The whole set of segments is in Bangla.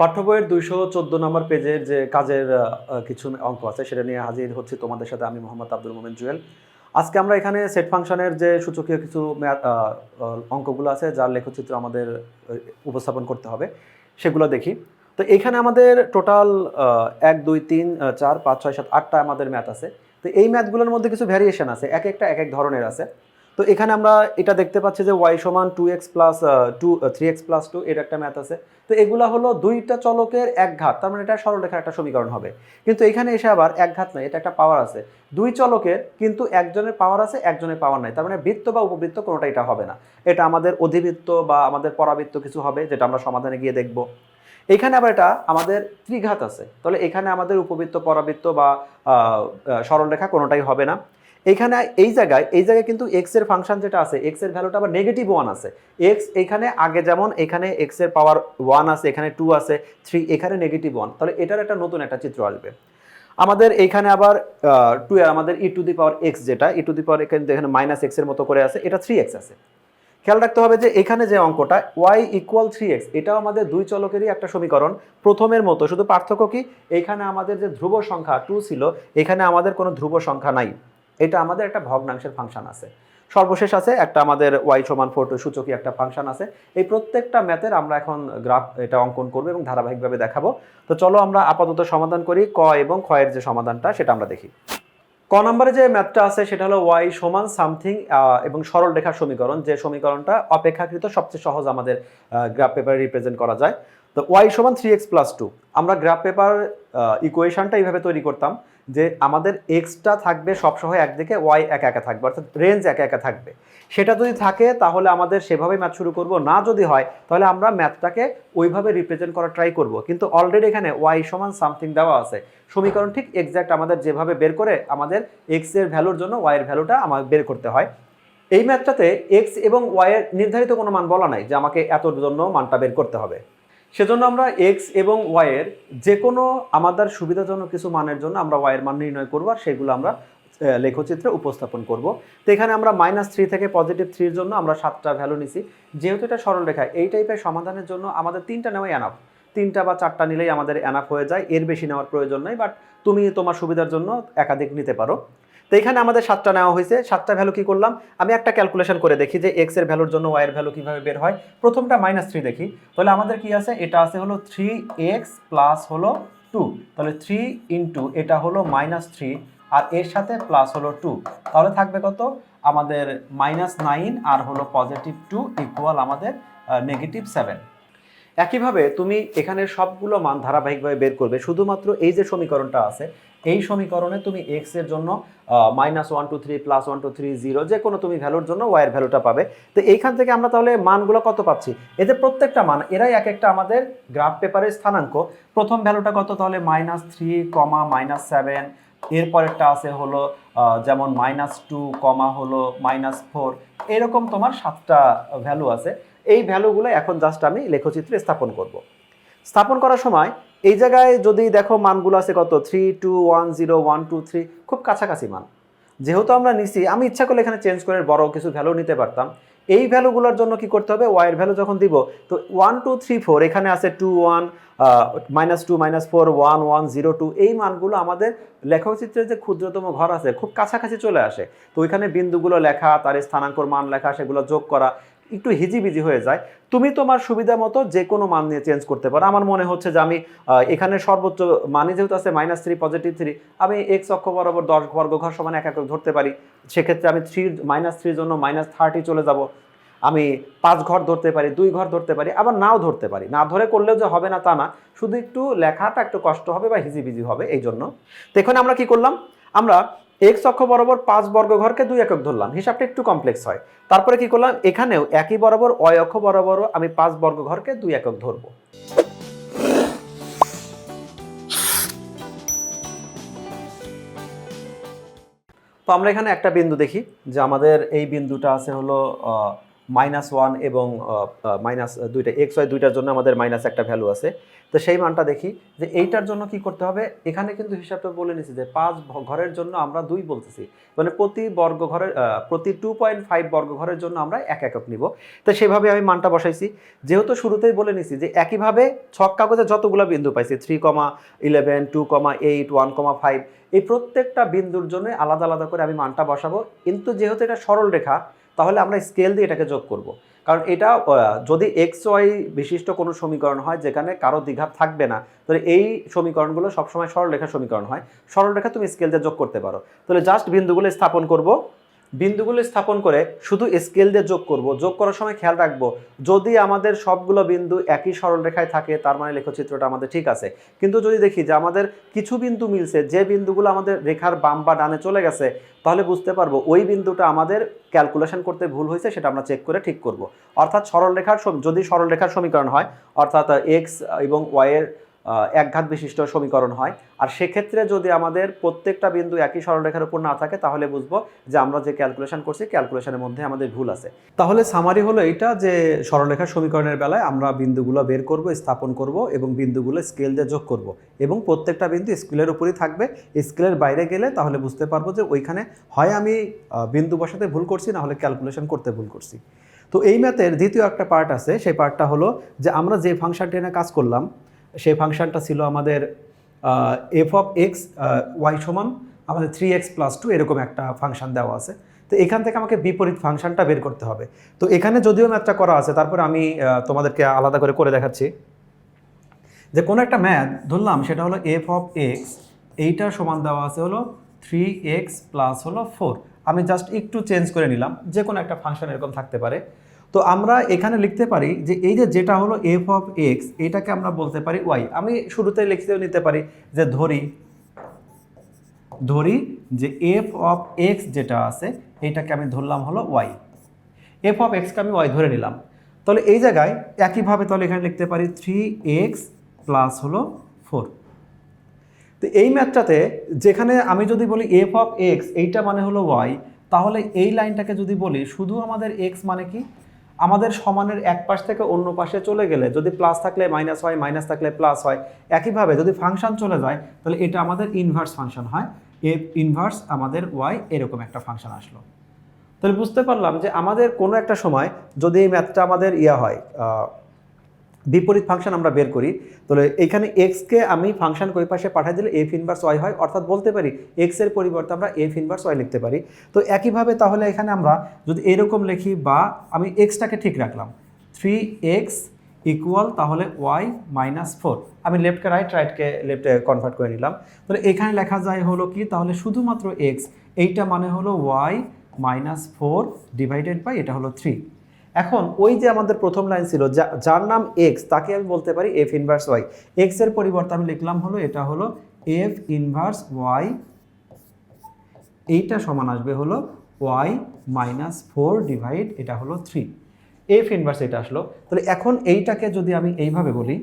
পাঠ্য বইয়ের দুইশো চোদ্দ নম্বর পেজের যে কাজের কিছু অঙ্ক আছে, সেটা নিয়ে হাজির হচ্ছে তোমাদের সাথে আমি মোহাম্মদ আব্দুল মোমেন জুয়েল। আজকে আমরা এখানে সেট ফাংশনের যে সূচকীয় কিছু অঙ্কগুলো আছে, যার লেখচিত্র আমাদের উপস্থাপন করতে হবে, সেগুলো দেখি। তো এখানে আমাদের টোটাল এক, দুই, তিন চার, পাঁচ, ছয়, সাত, আটটা আমাদের ম্যাথ আছে। তো এই ম্যাথগুলোর মধ্যে কিছু ভ্যারিয়েশন আছে, এক একটা এক এক ধরনের আছে। তো এখানে আমরা এটা দেখতে পাচ্ছি যে ওয়াই সমান two x plus two three x plus two এর একটা ম্যাথ আছে। তো এগুলা হলো দুইটা চলকের এক ঘাত, তার মানে এটা সরলরেখার একটা সমীকরণ হবে। কিন্তু এখানে এসে আবার এক ঘাত নয় এটা একটা পাওয়ার আছে। দুই চলকের কিন্তু একজনের পাওয়ার আছে, একজনের পাওয়ার নাই, তার মানে বৃত্ত বা উপবৃত্ত কোনোটা এটা হবে না। এটা আমাদের অধিবৃত্ত বা আমাদের পরাবৃত্ত কিছু হবে, যেটা আমরা সমাধানে গিয়ে দেখব। এখানে আবার এটা আমাদের ত্রিঘাত আছে, তাহলে এখানে আমাদের উপবৃত্ত, পরাবৃত্ত বা সরলরেখা কোনোটাই হবে না। এইখানে এই জায়গায় এই জায়গায় কিন্তু এক্সের ফাংশন যেটা আছে এক্সের ভ্যালুটা আবার নেগেটিভ ওয়ান আছে। এক্স এখানে আগে যেমন, এখানে এক্সের পাওয়ার ওয়ান আছে, এখানে টু আছে থ্রি এখানে নেগেটিভ ওয়ান তাহলে এটার একটা নতুন একটা চিত্র আসবে। আমাদের এইখানে আবার টু আমাদের ই টু দি পাওয়ার এক্স যেটা ই টু দি পাওয়ার এখানে এখানে মাইনাস এক্সের মতো করে আছে, এটা থ্রি এক্স আছে। খেয়াল রাখতে হবে যে এখানে যে অঙ্কটা ওয়াই ইকুয়াল থ্রি এক্স এটাও আমাদের দুই চলকেরই একটা সমীকরণ, প্রথমের মতো। শুধু পার্থক্য কি? এখানে আমাদের যে ধ্রুব সংখ্যা টু ছিল, এখানে আমাদের কোনো ধ্রুব সংখ্যা নাই। এটা আমাদের একটা ভগ্নাংশের ফাংশন আছে। সর্বশেষ আছে একটা আমাদের ওয়াই সমান ফোর টু সূচকী একটা ফাংশন আছে। এই প্রত্যেকটা ম্যাথের আমরা এখন গ্রাফ এটা অঙ্কন করব এবং ধারাবাহিকভাবে দেখাবো। তো চলো আমরা আপাতত সমাধান করি, ক এবং ক্ষয়ের যে সমাধানটা সেটা আমরা দেখি। ক নম্বরে যে ম্যাথটা আছে সেটা হলো ওয়াই সমান সামথিং এবং সরল রেখার সমীকরণ। যে সমীকরণটা অপেক্ষাকৃত সবচেয়ে সহজ আমাদের গ্রাফ পেপারে রিপ্রেজেন্ট করা যায়। তো ওয়াই সমান থ্রি এক্স প্লাস টু আমরা গ্রাফ পেপার ইকুয়েশনটা এইভাবে তৈরি করতাম। যে আমাদের এক্সটা থাকবে সবসময় একদিকে ওয়াই একা একা থাকবে, অর্থাৎ রেঞ্জ একা একা থাকবে। সেটা যদি থাকে, তাহলে আমাদের সেভাবে ম্যাথ শুরু করব। না যদি হয়, তাহলে আমরা ম্যাথটাকে ওইভাবে রিপ্রেজেন্ট করার ট্রাই করব। কিন্তু অলরেডি এখানে ওয়াই সমান সামথিং দেওয়া আছে। সমীকরণ ঠিক এক্স্যাক্ট আমাদের যেভাবে বের করে আমাদের এক্সের ভ্যালুর জন্য ওয়াই এর ভ্যালুটা আমাকে বের করতে হয়। এই ম্যাথটাতে এক্স এবং ওয়াই এর নির্ধারিত কোনো মান বলা নাই যে আমাকে এতর জন্য মানটা বের করতে হবে। সেজন্য আমরা এক্স এবং ওয়াই এর যে কোনো আমাদের সুবিধাজনক কিছু মানের জন্য আমরা ওয়াই এর মান নির্ণয় করব আর সেগুলো আমরা লেখচিত্রে উপস্থাপন করব। তো এখানে আমরা মাইনাস থ্রি থেকে পজিটিভ থ্রির জন্য আমরা সাতটা ভ্যালু নিছি। যেহেতু এটা সরল রেখা এই টাইপের সমাধানের জন্য আমাদের তিনটা নেওয়াই এনাফ তিনটা বা চারটা নিলেই আমাদের এনাফ হয়ে যায়, এর বেশি নেওয়ার প্রয়োজন নেই বাট তুমি তোমার সুবিধার জন্য একাধিক নিতে পারো। তো এখানে আমাদের সাতটা নেওয়া হয়েছে। সাতটা ভ্যালু কি করলাম? আমি একটা ক্যালকুলেশন করে দেখি যে এক্সের ভ্যালুর জন্য ওয়াই এর ভ্যালু কীভাবে বের হয়। প্রথমটা মাইনাস থ্রি দেখি। তাহলে আমাদের কি আছে? এটা আছে হলো থ্রি এক্স প্লাস হলো টু তাহলে থ্রি ইন্টু এটা হলো মাইনাস থ্রি আর এর সাথে প্লাস হলো টু তাহলে থাকবে কত? আমাদের মাইনাস নাইন আর হলো পজিটিভ টু ইকুয়াল আমাদের নেগেটিভ সেভেন একইভাবে তুমি এখানে সবগুলো মান ধারাবাহিকভাবে বের করবে। শুধুমাত্র এই যে সমীকরণটা আছে এই সমীকরণে তুমি এক্সের জন্য minus one two three plus one two three zero যে কোনো তুমি ভ্যালুর জন্য ওয়াইয়ের ভ্যালুটা পাবে। তো এইখান থেকে আমরা তাহলে মানগুলো কত পাচ্ছি? এতে প্রত্যেকটা মান, এরাই এক একটা আমাদের গ্রাফ পেপারের স্থানাঙ্ক। প্রথম ভ্যালুটা কত তাহলে? Minus three comma minus seven এরপরেরটা আছে হলো যেমন মাইনাস টু কমা হলো মাইনাস ফোর এরকম তোমার সাতটা ভ্যালু আছে। এই ভ্যালুগুলো এখন জাস্ট আমি লেখচিত্রে স্থাপন করব। স্থাপন করার সময় এই জায়গায় যদি দেখো মানগুলো আছে কত? Three two one zero one two three খুব কাছাকাছি মান। যেহেতু আমরা নিছি, আমি ইচ্ছা করলে এখানে চেঞ্জ করে বড় কিছু ভ্যালু নিতে পারতাম। এই ভ্যালুগুলোর জন্য কি করতে হবে? ওয়াইয়ের ভ্যালু যখন দিব, তো ওয়ান টু থ্রি ফোর এখানে আছে two one minus two minus four one one zero two এই মানগুলো আমাদের লেখচিত্রের যে ক্ষুদ্রতম ঘর আছে, খুব কাছাকাছি চলে আসে। তো ওইখানে বিন্দুগুলো লেখা, তার স্থানাঙ্কর মান লেখা, সেগুলো যোগ করা একটু হিজিবিজি হয়ে যায়। তুমি তোমার সুবিধা মতো যে কোনো মান নিয়ে চেঞ্জ করতে পারো। আমার মনে হচ্ছে যে আমি এখানে সর্বোচ্চ মানে যেহেতু আছে মাইনাস থ্রি পজিটিভ থ্রি আমি এক্স অক্ষ বরাবর দশ বর্গ ঘর সমান এক এক ধরতে পারি। সেক্ষেত্রে আমি থ্রি মাইনাস থ্রির জন্য মাইনাস থার্টি চলে যাব। আমি পাঁচ ঘর ধরতে পারি, দুই ঘর ধরতে পারি, আবার নাও ধরতে পারি। না ধরে করলেও যে হবে না তা না, শুধু একটু লেখাটা একটু কষ্ট হবে বা হিজিবিজি হবে, এই জন্য। তো এখানে আমরা কি করলাম? আমরা এক্স অক্ষ বরাবর পাঁচ বর্গ ঘরকে দুই একক ধরলাম। হিসাবটা একটু কমপ্লেক্স হয়। তারপরে কি করলাম? এখানেও একই বরাবর অয় অক্ষ বরাবরও আমি পাঁচ বর্গ ঘরকে দুই একক ধরবো। তো আমরা এখানে একটা বিন্দু দেখি, যে আমাদের এই বিন্দুটা আছে হলো মাইনাস ওয়ান এবং মাইনাস দুইটা এক্স ওয়াই দুইটার জন্য আমাদের মাইনাস একটা ভ্যালু আছে। তো সেই মানটা দেখি যে এইটার জন্য কি করতে হবে? এখানে কিন্তু হিসাবটা বলে নিছি যে পাঁচ ঘরের জন্য আমরা দুই বলতেছি। মানে প্রতি বর্গ ঘরের প্রতি টু পয়েন্ট ফাইভ বর্গ ঘরের জন্য আমরা এক একক নিব। তো সেভাবে আমি মানটা বসাইছি। যেহেতু শুরুতেই বলে নিছি যে একইভাবে ছক কাগজে যতগুলো বিন্দু পাইছি three comma eleven two comma eight one comma five এই প্রত্যেকটা বিন্দুর জন্য আলাদা আলাদা করে আমি মানটা বসাবো। কিন্তু যেহেতু এটা সরল রেখা তাহলে আমরা স্কেল দিয়ে এটাকে যোগ করব। কারণ এটা যদি এক্স ওয়াই বিশিষ্ট কোনো সমীকরণ হয় যেখানে কারও দ্বিঘাত থাকবে না, তাহলে এই সমীকরণগুলো সবসময় সরলরেখা সমীকরণ হয়। সরলরেখা তুমি স্কেল দিয়ে যোগ করতে পারো। তাহলে জাস্ট বিন্দুগুলো স্থাপন করব। বিন্দুগুলো স্থাপন করে শুধু স্কেল দিয়ে যোগ করব। যোগ করার সময় খেয়াল রাখব, যদি আমাদের সবগুলো বিন্দু একই সরলরেখায় থাকে, তার মানে লেখচিত্রটা আমাদের ঠিক আছে। কিন্তু যদি দেখি যে আমাদের কিছু বিন্দু মিলছে, যে বিন্দুগুলো আমাদের রেখার বাম বা ডানে চলে গেছে, তাহলে বুঝতে পারব ওই বিন্দুটা আমাদের ক্যালকুলেশন করতে ভুল হয়েছে, সেটা আমরা চেক করে ঠিক করব। অর্থাৎ সরলরেখার যদি সরলরেখার সমীকরণ হয়, অর্থাৎ এক্স এবং ওয়াইয়ের একঘাত বিশিষ্ট সমীকরণ হয়। আর সেক্ষেত্রে যদি আমাদের প্রত্যেকটা বিন্দু একই সরলরেখার উপর না থাকে, তাহলে বুঝব যে আমরা যে ক্যালকুলেশন করছি ক্যালকুলেশনের মধ্যে আমাদের ভুল আছে। তাহলে সামারি হলো এটা যে সরলরেখার সমীকরণের বেলায় আমরা বিন্দুগুলো বের করব, স্থাপন করব এবং বিন্দুগুলো স্কেল দিয়ে যোগ করব। এবং প্রত্যেকটা বিন্দু স্কেলের উপরই থাকবে। স্কেলের বাইরে গেলে তাহলে বুঝতে পারব যে ওইখানে হয় আমি বিন্দু বসাতে ভুল করছি, না হলে ক্যালকুলেশন করতে ভুল করছি। তো এই ম্যাথের দ্বিতীয় একটা পার্ট আছে, সেই পার্টটা হলো যে আমরা যে ফাংশনটি নিয়ে কাজ করলাম সেই ফাংশনটা ছিল আমাদের এফ অফ এক্স ওয়াই সমান আমাদের থ্রি এক্স প্লাস টু এরকম একটা ফাংশন দেওয়া আছে। তো এখান থেকে আমাকে বিপরীত ফাংশনটা বের করতে হবে। তো এখানে যদিও ম্যাথটা করা আছে, তারপরে আমি তোমাদেরকে আলাদা করে করে দেখাচ্ছি। যে কোনো একটা ম্যাথ ধরলাম, সেটা হলো এফ অফ এক্স এইটার সমান দেওয়া আছে হলো থ্রি এক্স প্লাস হলো ফোর আমি জাস্ট একটু চেঞ্জ করে নিলাম, যে কোনো একটা ফাংশন এরকম থাকতে পারে। তো আমরা এখানে লিখতে পারি যে এই যে যেটা হলো এফ অফ এক্স এটাকে আমরা বলতে পারি ওয়াই আমি শুরুতে লিখতেও নিতে পারি যে ধরি ধরি যে এফ অফ এক্স যেটা আছে, এটাকে আমি ধরলাম হলো ওয়াই এফ অফ এক্সকে আমি ওয়াই ধরে নিলাম। তাহলে এই জায়গায় একইভাবে তাহলে এখানে লিখতে পারি থ্রি এক্স প্লাস হলো ফোর তো এই ম্যাথটাতে যেখানে আমি যদি বলি এফ অফ এক্স এইটা মানে হলো ওয়াই তাহলে এই লাইনটাকে যদি বলি, শুধু আমাদের এক্স মানে কি? আমাদের সমানের এক পাশ থেকে অন্য পাশে চলে গেলে যদি প্লাস থাকলে মাইনাস হয় মাইনাস থাকলে প্লাস হয়, একইভাবে যদি ফাংশন চলে যায়, তাহলে এটা আমাদের ইনভার্স ফাংশন হয়। এ ইনভার্স আমাদের ওয়াই এরকম একটা ফাংশন আসলো। তাহলে বুঝতে পারলাম যে আমাদের কোনো একটা সময় যদি এই ম্যাথটা আমাদের ইয়া হয় বিপরীত ফাংশন আমরা বের করি। তাহলে এখানে এক্সকে আমি ফাংশন কই পাশে পাঠিয়ে দিলে এফ ইনভার্স ওয়াই হয়, অর্থাৎ বলতে পারি এক্সের পরিবর্তে আমরা এফ ইনভার্স ওয়াই লিখতে পারি। তো একইভাবে তাহলে এখানে আমরা যদি এরকম লিখি বা আমি এক্সটাকে ঠিক রাখলাম থ্রি এক্স ইকুয়াল তাহলে ওয়াই মাইনাস ফোর আমি লেফটকে রাইট রাইটকে লেফটে কনভার্ট করে নিলাম। তাহলে এখানে লেখা যায় হলো কি, তাহলে শুধুমাত্র এক্স এইটা মানে হলো y minus four divided by এটা হলো থ্রি এখন ওই যে আমাদের প্রথম লাইন ছিল যার নাম এক্স তাকে আমি বলতে পারি এফ ইনভার্স ওয়াই এক্সের পরিবর্তে আমি লিখলাম হলো, এটা হলো এফ ইনভার্স ওয়াই এইটা সমান আসবে হলো ওয়াই মাইনাস ফোর ডিভাইড এটা হলো থ্রি এফ ইনভার্স এটা আসলো। তাহলে এখন এইটাকে যদি আমি এইভাবে বলি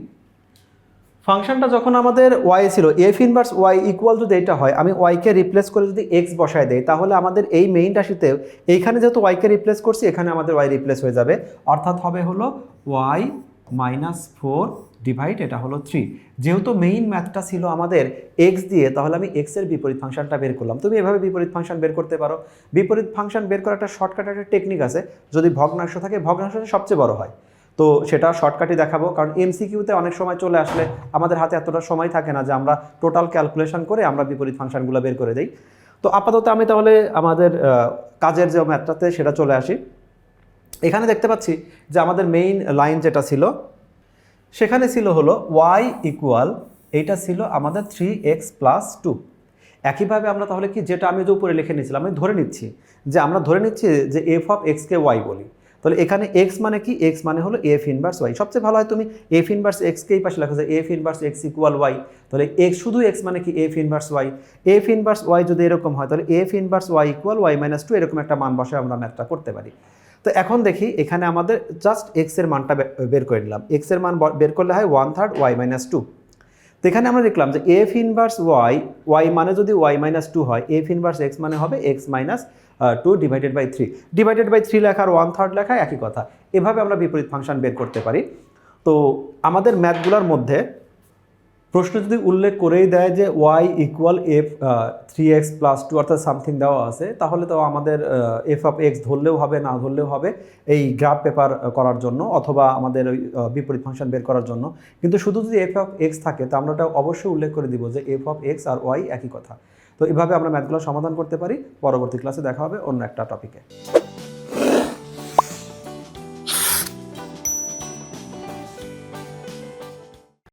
ফাংশনটা যখন আমাদের ওয়াই ছিল এফ ইনভার্স ওয়াই ইকুয়াল যদি এটা হয়, আমি ওয়াইকে রিপ্লেস করে যদি এক্স বসায় দেই, তাহলে আমাদের এই মেইন রাশিতেও এইখানে যেহেতু ওয়াইকে রিপ্লেস করছি, এখানে আমাদের ওয়াই রিপ্লেস হয়ে যাবে। অর্থাৎ হবে হলো ওয়াই মাইনাস ফোর ডিভাইড এটা হলো থ্রি যেহেতু মেইন ম্যাথটা ছিল আমাদের এক্স দিয়ে, তাহলে আমি এক্সের বিপরীত ফাংশনটা বের করলাম। তুমি এভাবে বিপরীত ফাংশন বের করতে পারো। বিপরীত ফাংশন বের করার একটা শর্টকাট একটা টেকনিক আছে। যদি ভগ্নাংশ থাকে, ভগ্নাংশটা সবচেয়ে বড় হয়। তো সেটা শর্টকাটই দেখাবো। কারণ এমসিকিউতে অনেক সময় চলে আসলে আমাদের হাতে এতটা সময় থাকে না যে আমরা টোটাল ক্যালকুলেশন করে আমরা বিপরীত ফাংশনগুলো বের করে দিই। তো আপাতত আমি তাহলে আমাদের কাজের যে ম্যাথটাতে সেটা চলে আসি। এখানে দেখতে পাচ্ছি যে আমাদের মেইন লাইন যেটা ছিল, সেখানে ছিল হলো ওয়াই ইকুয়াল এইটা ছিল আমাদের থ্রি এক্স প্লাস টু একইভাবে আমরা তাহলে কি, যেটা আমি যে উপরে লিখে নিয়েছিলাম, আমি ধরে নিচ্ছি যে আমরা ধরে নিচ্ছি যে এফ অফ এক্সকে ওয়াই বলি। তাহলে এখানে এক্স মানে কি? এক্স মানে হলো এফ ইনভার্স ওয়াই সবচেয়ে ভালো হয় তুমি এফ ইনভার্স এক্সকে এই পাশে লেখা যায় f inverse x equal y তাহলে এক্স শুধু এক্স মানে কি? F inverse y f inverse y যদি এরকম হয়, তাহলে f inverse y equal y minus two এরকম একটা মান বসে আমরা ম্যাথটা করতে পারি। তো এখন দেখি এখানে আমাদের জাস্ট এক্সের মানটা বের করে নিলাম। এক্সের মান বের করলে হয় one third y minus two তো এখানে আমরা দেখলাম যে এফ ইনভার্স ওয়াই ওয়াই মানে যদি ওয়াই মাইনাস টু হয়, এফ ইনভার্স এক্স মানে হবে x minus two divided by three. Divided by three লেখা আর ওয়ান থার্ড লেখা একই কথা। এভাবে আমরা বিপরীত ফাংশন বের করতে পারি। তো আমাদের ম্যাথগুলোর মধ্যে প্রশ্ন যদি উল্লেখ করেই দেয় যে y equal f three x plus two অর্থাৎ সামথিং দেওয়া আছে, তাহলে তো আমাদের এফ অফ এক্স ধরলেও হবে, না ধরলেও হবে এই গ্রাফ পেপার করার জন্য অথবা আমাদের ওই বিপরীত ফাংশন বের করার জন্য। কিন্তু শুধু যদি এফ অফ এক্স থাকে, তো আমরা ওটা অবশ্যই উল্লেখ করে দিব যে এফ অফ এক্স আর ওয়াই একই কথা। তো এভাবে আমরা ম্যাথগুলো সমাধান করতে পারি। পরবর্তী ক্লাসে দেখা হবে অন্য একটা টপিকে